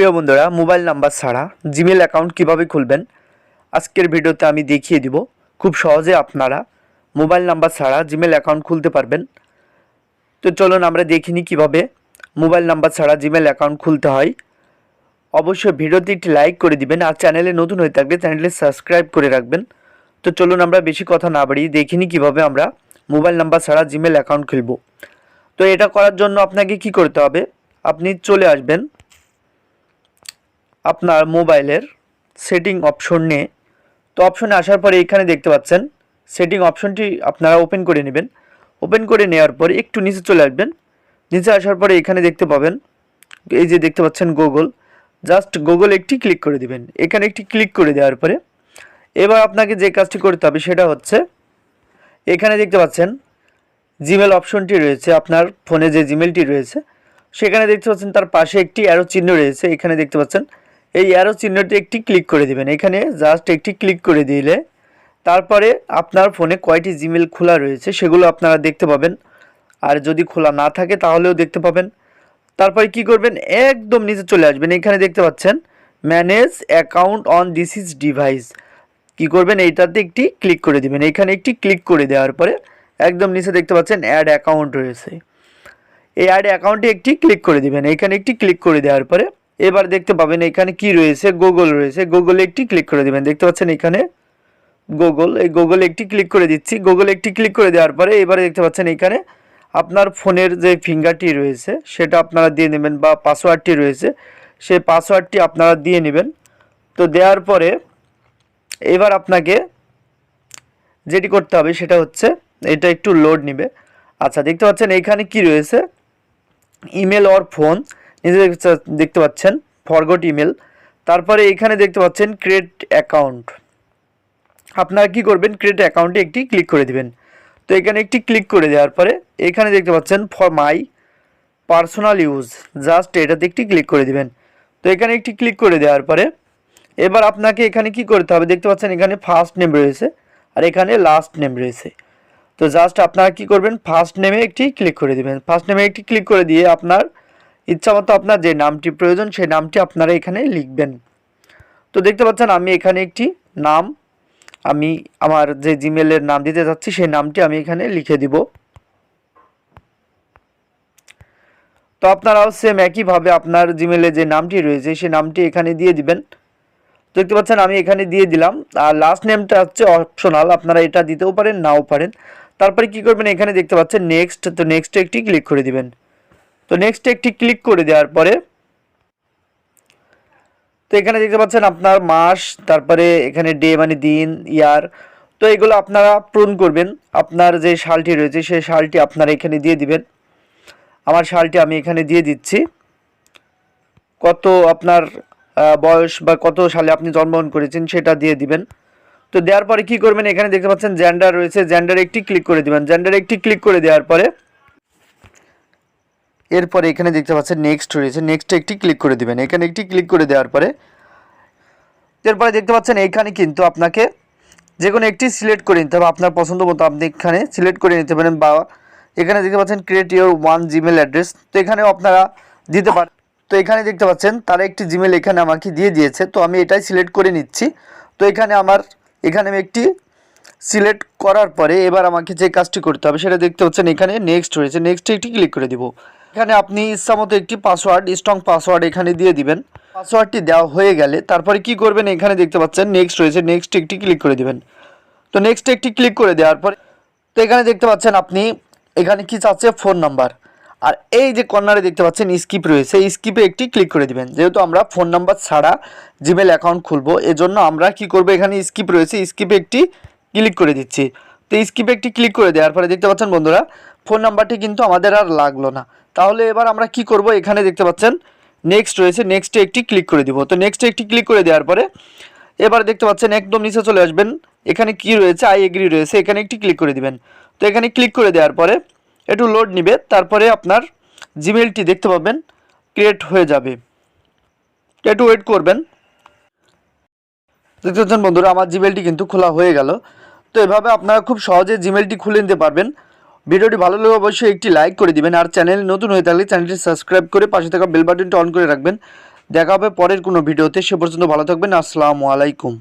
প্রিয় বন্ধুরা, mobile number ছাড়া জিমেল অ্যাকাউন্ট কীভাবে খুলবেন? আজকের ভিডিওতে আমি দেখিয়ে দিব খুব সহজে আপনারা মোবাইল নাম্বার ছাড়া জিমেল অ্যাকাউন্ট খুলতে পারবেন। তো চলুন আমরা দেখিনি কীভাবে মোবাইল নাম্বার ছাড়া জিমেল অ্যাকাউন্ট খুলতে হয়। অবশ্যই ভিডিওতে একটি লাইক করে দিবেন আর চ্যানেলে নতুন হয়ে থাকলে চ্যানেলে সাবস্ক্রাইব করে রাখবেন। তো চলুন আমরা বেশি কথা না বাড়িয়ে দেখিনি কীভাবে আমরা মোবাইল নাম্বার ছাড়া জিমেল অ্যাকাউন্ট খুলব। তো এটা করার জন্য আপনাকে কি করতে হবে? আপনি চলে আসবেন আপনার মোবাইলের সেটিং অপশন নিয়ে। তো অপশনে আসার পরে এখানে দেখতে পাচ্ছেন, সেটিং অপশনটি আপনারা ওপেন করে নেবেন। ওপেন করে নেওয়ার পরে একটু নিচে চলে আসবেন। নিচে আসার পরে এখানে দেখতে পাবেন, এই যে দেখতে পাচ্ছেন গুগল জাস্ট গুগল একটি ক্লিক করে দিবেন। এখানে একটি ক্লিক করে দেওয়ার পরে এবার আপনাকে যে কাজটি করতে হবে সেটা হচ্ছে, এখানে দেখতে পাচ্ছেন জিমেল অপশনটি রয়েছে, আপনার ফোনে যে জিমেলটি রয়েছে, সেখানে দেখতে পাচ্ছেন তার পাশে একটি অ্যারো চিহ্ন রয়েছে। এখানে দেখতে পাচ্ছেন এই অ্যারো চিহ্নটি একটি ক্লিক করে দেবেন। এখানে জাস্ট একটি ক্লিক করে দিলে তারপরে আপনার ফোনে কয়টি জিমেল খোলা রয়েছে সেগুলো আপনারা দেখতে পাবেন। আর যদি খোলা না থাকে তাহলেও দেখতে পাবেন। তারপরে কি করবেন? একদম নিচে চলে আসবেন। এখানে দেখতে পাচ্ছেন manage account on this device কি করবেন? এইটাতে একটি ক্লিক করে দিবেন। এখানে একটি ক্লিক করে দেওয়ার পরে একদম নিচে দেখতে পাচ্ছেন অ্যাড অ্যাকাউন্ট রয়েছে। এই অ্যাড অ্যাকাউন্টে একটি ক্লিক করে দিবেন। এখানে একটি ক্লিক করে দেওয়ার পরে এবার দেখতে পাবেন এখানে কি রয়েছে? গুগল রয়েছে। গুগলে একটি ক্লিক করে দিবেন। দেখতে পাচ্ছেন এখানে গুগল এই গুগলে একটি ক্লিক করে দিচ্ছি। গুগলে একটি ক্লিক করে দেওয়ার পরে এবারে দেখতে পাচ্ছেন এখানে আপনার ফোনের যে ফিঙ্গারটি রয়েছে, সেটা আপনারা দিয়ে নেবেন বা পাসওয়ার্ডটি রয়েছে, সেই পাসওয়ার্ডটি আপনারা দিয়ে নেবেন। তো দেওয়ার পরে এবার আপনাকে যেটি করতে হবে, সেটা হচ্ছে এটা একটু লোড নেবে। আচ্ছা দেখতে পাচ্ছেন এইখানে কি রয়েছে? ইমেল অর ফোন নিজে দেখতে- পাচ্ছেন ফরগট ইমেল তারপরে এখানে দেখতে পাচ্ছেন ক্রিয়েট অ্যাকাউন্ট আপনারা কি করবেন ক্রিয়েট অ্যাকাউন্টে একটি ক্লিক করে দিবেন। তো এখানে একটি ক্লিক করে দেওয়ার পরে এখানে দেখতে পাচ্ছেন for my personal use just এটাতে একটি ক্লিক করে দিবেন। তো এখানে একটি ক্লিক করে দেওয়ার পরে এবার আপনাকে এখানে কি করতে হবে, দেখতে পাচ্ছেন এখানে ফার্স্ট নেম রয়েছে আর এখানে লাস্ট নেম রয়েছে। তো জাস্ট আপনারা কি করবেন ফার্স্ট নেমে একটি ক্লিক করে দিবেন। ফার্স্ট নেমে একটি ক্লিক করে দিয়ে আপনার ইচ্ছা মতো আপনার যে নামটি প্রয়োজন, সেই নামটি আপনারা এখানে লিখবেন। তো দেখতে পাচ্ছেন, আমি এখানে একটি নাম, আমি আমার যে জিমেলের নাম দিতে যাচ্ছি, সেই নামটি আমি এখানে লিখে দিব। তো আপনারাও সেম একইভাবে আপনার জিমেলে যে নামটি রয়েছে, সেই নামটি এখানে দিয়ে দিবেন। দেখতে পাচ্ছেন, আমি এখানে দিয়ে দিলাম। আর লাস্ট নেমটা হচ্ছে অপশনাল আপনারা এটা দিতেও পারেন, নাও পারেন। তারপরে কি করবেন, এখানে দেখতে পাচ্ছেন নেক্সট তো নেক্সটে একটি ক্লিক করে দিবেন। তো নেক্সট একটি ক্লিক করে দেওয়ার পরে, তো এখানে দেখতে পাচ্ছেন আপনার মাস, তারপরে এখানে ডে মানে দিন ইয়ার তো এগুলো আপনারা পূরণ করবেন। আপনার যে শালটি রয়েছে, সেই শালটি আপনারা এখানে দিয়ে দিবেন। আমার শালটি আমি এখানে দিয়ে দিচ্ছি। কত আপনার বয়স বা কত সালে আপনি জন্মগ্রহণ করেছেন সেটা দিয়ে দিবেন। তো দেওয়ার পরে কি করবেন? এখানে দেখতে পাচ্ছেন জেন্ডার রয়েছে। জেন্ডারে একটি ক্লিক করে দিবেন। জেন্ডারে একটি ক্লিক করে দেওয়ার পরে এরপরে এখানে দেখতে পাচ্ছেন নেক্সট রয়েছে। নেক্সটে একটি ক্লিক করে দিবেন। এখানে একটি ক্লিক করে দেওয়ার পরে এরপরে দেখতে পাচ্ছেন এইখানে কিন্তু আপনাকে যে কোনো একটি সিলেক্ট করে নিতে হবে। আপনার পছন্দ মতো আপনি এখানে সিলেক্ট করে নিতে পারেন বা এখানে দেখতে পাচ্ছেন create your own Gmail address তো এখানেও আপনারা দিতে পারেন। তো এখানে দেখতে পাচ্ছেন তারা একটি জিমেল এখানে আমাকে দিয়ে দিয়েছে। তো আমি এটাই সিলেক্ট করে নিচ্ছি। তো এখানে আমার, এখানে আমি একটি সিলেক্ট করার পরে এবার আমাকে যে কাজটি করতে হবে সেটা দেখতে পাচ্ছেন এখানে নেক্সট রয়েছে। নেক্সটে একটি ক্লিক করে দিব। এখানে আপনি ইচ্ছামতো একটি পাসওয়ার্ড স্ট্রং পাসওয়ার্ড এখানে দিয়ে দিবেন। পাসওয়ার্ডটি দেওয়া হয়ে গেলে তারপরে কি করবেন? এখানে দেখতে পাচ্ছেন নেক্সট রয়েছে। নেক্সট একটি ক্লিক করে দিবেন। তো নেক্সট একটি ক্লিক করে দেওয়ার পরে তো এখানে দেখতে পাচ্ছেন আপনি এখানে কি চাচ্ছে? ফোন নাম্বার আর এই যে কর্নারে দেখতে পাচ্ছেন স্কিপ রয়েছে। স্কিপে একটি ক্লিক করে দিবেন। যেহেতু আমরা ফোন নাম্বার ছাড়া জিমেল অ্যাকাউন্ট খুলবো, এজন্য আমরা কি করব? এখানে স্কিপ রয়েছে। স্কিপে একটি ক্লিক করে দিচ্ছি। তো স্কিপে একটি ক্লিক করে দেওয়ার পরে দেখতে পাচ্ছেন বন্ধুরা ফোন নাম্বারটি কিন্তু আমাদের আর লাগল না। তাহলে এবার আমরা কি করব? এখানে দেখতে পাচ্ছেন নেক্সট রয়েছে নেক্সটে একটি ক্লিক করে দিব। তো নেক্সটে একটি ক্লিক করে দেওয়ার পরে, এবার দেখতে পাচ্ছেন, একদম নিচে চলে আসবেন। এখানে কি রয়েছে? আই এগ্রি রয়েছে, এখানে একটি ক্লিক করে দিবেন। তো এখানে ক্লিক করে দেওয়ার পরে, একটু লোড নিবে, তারপরে আপনার জিমেলটি দেখতে পাবেন ক্রিয়েট হয়ে যাবে। একটু ওয়েট করবেন। দেখতে পাচ্ছেন বন্ধুরা, আমার জিমেলটি কিন্তু খোলা হয়ে গেল। তো এভাবে আপনারা খুব সহজে জিমেলটি খুলে নিতে পারবেন। ভিডিওটি ভালো লাগলে অবশ্যই একটি লাইক করে দিবেন। আর চ্যানেল নতুন হয়ে থাকলে চ্যানেলটি সাবস্ক্রাইব করে পাশে থাকা বেল বাটনটি অন করে রাখবেন। দেখা হবে পরের কোনো ভিডিওতে। সে পর্যন্ত ভালো থাকবেন। আসসালামু আলাইকুম।